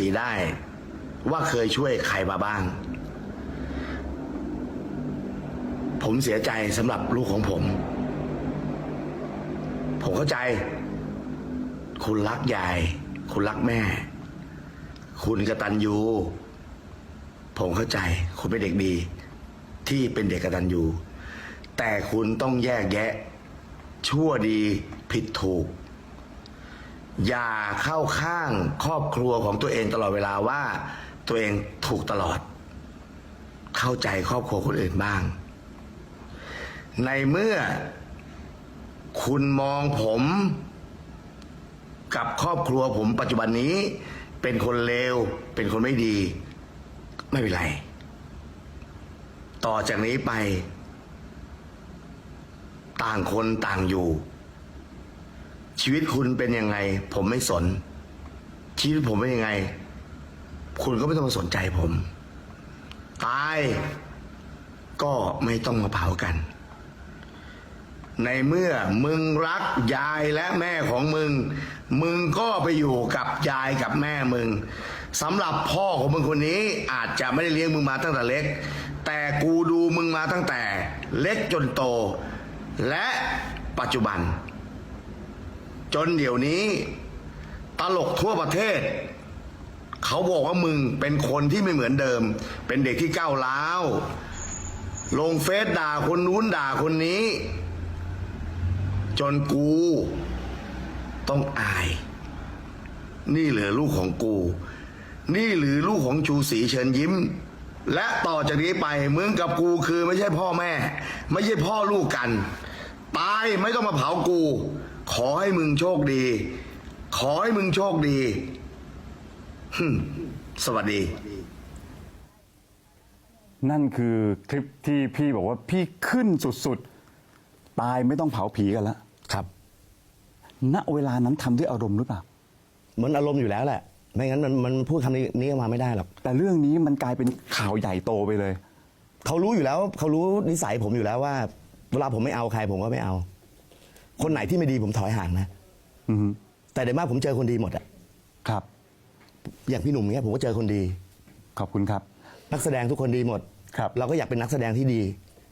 สีได้ว่าเคยช่วยใครมาบ้าง ผมเสียใจสำหรับลูกของผม ผมเข้าใจ คุณรักยาย คุณรักแม่ คุณกระตัญญูผมเข้าใจ คุณเป็นเด็กดี ที่เป็นเด็กกระตัญญูแต่คุณต้องแยกแยะ ชั่วดีผิดถูก อย่าเข้าข้างครอบครัวของตัวเองตลอดเวลาว่า ตัวเองถูกตลอด เข้าใจครอบครัวคนอื่นบ้าง ในเมื่อ คุณมองผม กับครอบครัวผมปัจจุบันนี้ เป็นคนเลวเป็นคนไม่ดี ไม่เป็นไร ต่อจากนี้ไป ต่างคนต่างอยู่ ชีวิตคุณเป็นยังไง ผมไม่สน ชีวิตผมเป็นยังไง คุณก็ไม่ต้องมาสนใจผมตายก็ไม่ต้องมาเผากัน ในเมื่อมึงรักยายและแม่ของมึง มึงก็ไปอยู่กับยายกับแม่มึงสำหรับพ่อของมึงคนนี้อาจจะไม่ได้เลี้ยงมึงมาตั้งแต่เล็ก แต่กูดูมึงมาตั้งแต่เล็กจนโต และปัจจุบัน จนเดี๋ยวนี้ ตลกทั่วประเทศ เขาบอกว่ามึงเป็นคนที่ไม่เหมือนเดิม เป็นเด็กที่ก้าวร้าวลงเฟซด่าคนนู้นด่าคนนี้ จนกู ต้องอาย นี่เหลือลูกของกู นี่หรือลูกของชูศรีเชิญยิ้ม และต่อจากนี้ไปมึงกับกูคือไม่ใช่พ่อแม่ ไม่ใช่พ่อลูกกัน ตายไม่ต้องมาเผากู ขอให้มึงโชคดี ขอให้มึงโชคดีฮึ่มสวัสดี นั่นคือคลิปที่พี่บอกว่าพี่ขึ้นสุดๆ ตายไม่ต้องเผาผีกันแล้วครับ ณ เวลานั้นทำด้วยอารมณ์หรือเปล่า มันอารมณ์อยู่แล้วแหละ ไม่งั้นมันมันพูดคำนี้นี้ออกมาไม่ได้หรอก แต่เรื่องนี้มันกลายเป็นข่าวใหญ่โตไปเลย เขารู้อยู่แล้ว เขารู้นิสัยผมอยู่แล้วว่า เวลาผมไม่เอาใครผมก็ไม่เอา คนไหนที่ไม่ดีผมถอยห่างนะอือฮึแต่เดี๋ยวมากผมเจอคนดีหมดอะครับ อย่างพี่หนุ่มเนี้ยผมก็เจอคนดี ขอบคุณครับ นักแสดงทุกคนดีหมดครับ เราก็อยากเป็นนักแสดงที่ดี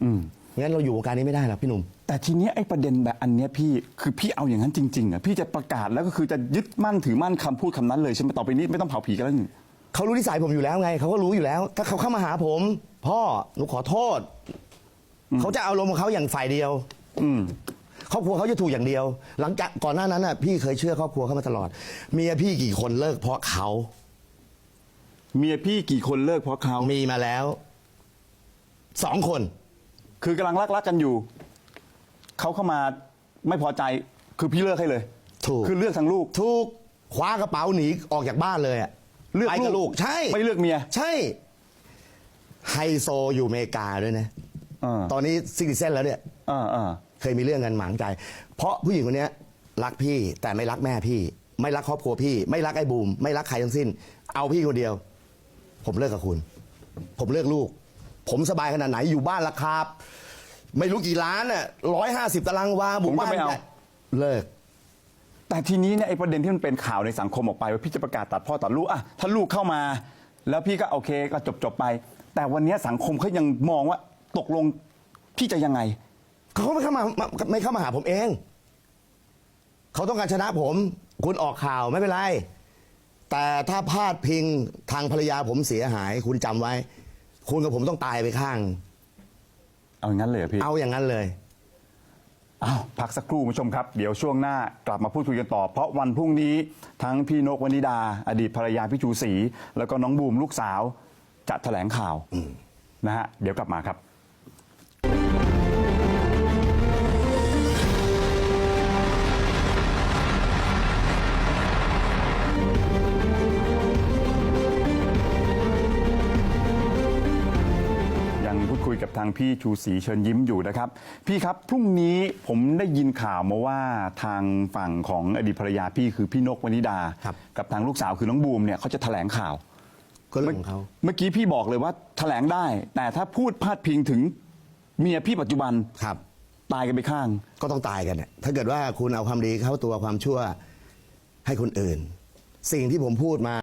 อืม งั้นเราอยู่วงการนี้ไม่ได้หรอกพี่หนุ่ม แต่ทีเนี้ยไอ้ประเด็นแบบอันเนี้ยพี่คือพี่เอาอย่างนั้นจริงๆอะพี่จะประกาศแล้วก็คือจะยึดมั่นถือมั่นคำพูดคำนั้นเลยใช่ไหมต่อไปนี้ไม่ต้องเผาผีกันแล้วนี่ เขารู้นิสัยผมอยู่แล้วไง เขาก็รู้อยู่แล้ว ถ้าเขาเข้ามาหาผม พ่อหนูขอโทษ เขาจะเอาลมณ์ของเขาอย่างฝ่ายเดียวอืม ครอบครัวเขาจะถูกอย่างเดียว หลังจากก่อนหน้านั้นน่ะพี่เคยเชื่อครอบครัวเขามาตลอด เมียพี่กี่คนเลิกเพราะเขาเมียพี่กี่คนเลิกเพราะเขามีมาแล้วสองคน คือกำลังรักรักๆกันอยู่ เขาเข้ามาไม่พอใจคือพี่เลิกให้เลย ถูกคือเลือกทั้งลูก ถูกคว้ากระเป๋าหนีออกจากบ้านเลยอะเลือกไปกับลูลูกกใช่ ไม่เลือกเมีย ใช่ ไฮโซอยู่อเมริกาด้วยนะอ่าตอนนี้ซิติเซนแล้วเนี่ย อ่าอ่า เคยมีเรื่องกันหมางใจ เพราะผู้หญิงคนเนี้ยรักพี่แต่ไม่รักแม่พี่ ไม่รักครอบครัวพี่ ไม่รักไอ้บูมไม่รักใครทั้งสิ้น เอาพี่คนเดียว ผมเลิกกับคุณ ผมเลิกลูก ผมสบายขนาดไหนอยู่บ้านราคาไม่รู้กี่ล้านอะร้อยห้าสิบตารางวาบุกบ้านใหญ่เลิก แต่ทีนี้เนี่ยไอ้ประเด็นที่มันเป็นข่าวในสังคมออกไปว่าพี่จะประกาศตัดพ่อตัดลูกอะถ้าลูกเข้ามา แล้วพี่ก็โอเคก็จบจบไป แต่วันนี้สังคมเขายังมองว่าตกลงพี่จะยังไง เขาไม่เข้ามามาไม่เข้ามาหาผมเอง เขาต้องการชนะผม คุณออกข่าวไม่เป็นไร แต่ถ้าพลาดพิงทางภรรยาผมเสียหาย คุณจำไว้ คุณกับผมต้องตายไปข้าง เอาอย่างนั้นเลยเหรอพี่ เอาอย่างนั้นเลย อ้าวพักสักครู่คุณผู้ชมครับ เดี๋ยวช่วงหน้ากลับมาพูดคุยกันต่อ เพราะวันพรุ่งนี้ทั้งพี่นกวนิดา อดีตภรรยาพี่ชูศรีแล้วก็น้องบูมลูกสาวจะแถลงข่าวนะฮะเดี๋ยวกลับมาครับางพี่ชูศรีเชิญยิ้มอยู่นะครับ พี่ครับพรุ่งนี้ผมได้ยินข่าวมาว่าทางฝั่งของอดีตภรรยาพี่คือพี่นกวนิดา ครับ กับทางลูกสาวคือน้องบูมเนี่ยเขาจะแถลงข่าว ก็เรื่องของเขา เมื่อกี้พี่บอกเลยว่าแถลงได้ แต่ถ้าพูดพาดพิงถึงเมียพี่ปัจจุบันครับ ตายกันไปข้าง ก็ต้องตายกันน่ะถ้าเกิดว่าคุณเอาความดีเข้าตัวความชั่วให้คนอื่น สิ่งที่ผมพูดมา